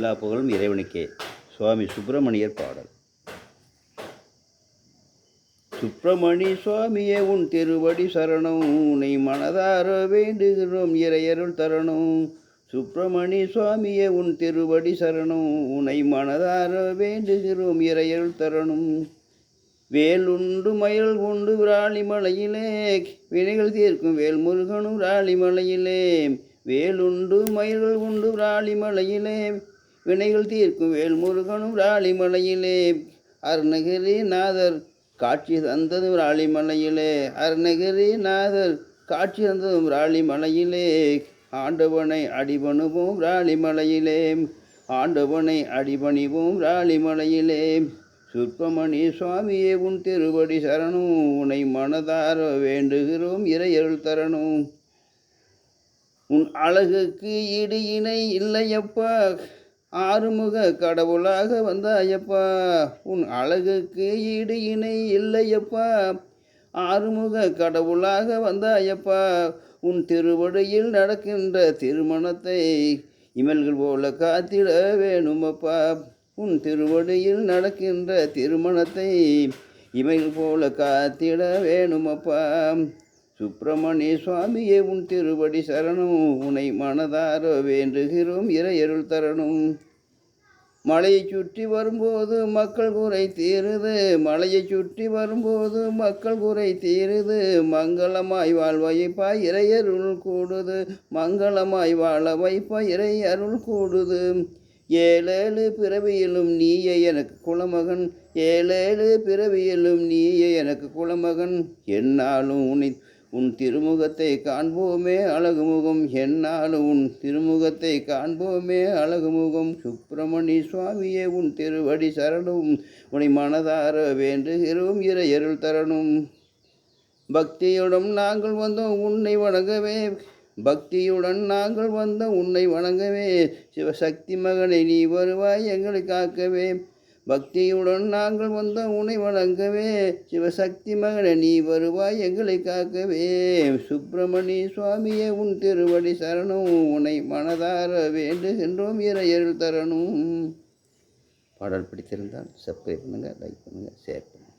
எல்லா புகழும் இறைவனுக்கே. சுவாமி சுப்பிரமணியர் பாடல். சுப்பிரமணி சுவாமியே உன் திருவடி சரணம். உன்னை மனதார வேண்டுகிறோம் இறையருள் தரணும். சுப்பிரமணி சுவாமியே உன் திருவடி சரணம். உன்னை மனதார வேண்டுகிறோம் இறையருள் தரணும். வேலுண்டு மயில் உண்டு ராளிமலையிலே வினைகள் தீர்க்கும் வேல் முருகனும் வேலுண்டு மயில்கள் உண்டு ராளிமலையிலே வினைகள் தீர்க்கும் வேல்முருகனும் ராளிமலையிலே அருணகிரி நாதர் காட்சி தந்ததும் ராளிமலையிலே அருணகிரி நாதர் காட்சி தந்ததும் ராளிமலையிலே ஆண்டவனை அடிபணுவோம் ராளிமலையிலே ஆண்டவனை அடிபணிவோம் ராளிமலையிலே சுற்பமணி சுவாமியே உன் திருவடி சரணும். உன்னை மனதார வேண்டுகிறோம் இறையருள் தரணும். உன் அழகுக்கு இடியினை இல்லையப்பா. ஆறுமுக கடவுளாக வந்தாயப்பா. உன் அழகுக்கு ஈடு இணை இல்லையப்பா. ஆறுமுக கடவுளாக வந்தாயப்பா. உன் திருவடியில் நடக்கின்ற திருமணத்தை இமல்கள் போல காத்திட வேணுமப்பா. உன் திருவடியில் நடக்கின்ற திருமணத்தை இமைகள் போல காத்திட வேணுமப்பா. சுப்பிரமணிய சுவாமியே உன் திருவடி சரணம். உன்னை மனதார வேண்டுகிறோம் இறையருள் தரணும். மலையை சுற்றி வரும்போது மக்கள் குறை தீருது. மலையை சுற்றி வரும்போது மக்கள் குறை தீருது. மங்களமாய் வாழ் வைப்பா இறையருள் கூடுது. மங்களமாய் வாழ வைப்பா இறையருள் கூடுது. ஏழேழு பிறவியிலும் நீயே எனக்கு குலமகன். ஏழேழு பிறவியிலும் நீயே எனக்கு குலமகன். என்னாலும் உன்னை உன் திருமுகத்தை காண்போமே அழகு முகம் என்னாலும் உன் திருமுகத்தை காண்போமே அழகு முகம் சுப்பிரமணி சுவாமியே உன் திருவடி சரணம். உனை மனதார வேண்டுகிறோம் இறையருள் தரணும். பக்தியுடன் நாங்கள் வந்தோம் உன்னை வணங்கவே. பக்தியுடன் நாங்கள் வந்தோம் உன்னை வணங்கவே. சிவசக்தி மகனை நீ வருவாய் எங்களை காக்கவே. பக்தியுடன் நாங்கள் வந்தோம் உன்னை வணங்கவே. சிவசக்தி மகன நீ வருவாய் எங்களை காக்கவே. சுப்பிரமணி சுவாமியே உன் திருவடி சரணம். உன்னை மனதார வேண்டுகின்றோம் இறையருள் தரணும். பாடல் பிடித்திருந்தால் சப்ஸ்கிரைப் பண்ணுங்கள் லைக் பண்ணுங்கள் ஷேர் பண்ணுங்கள்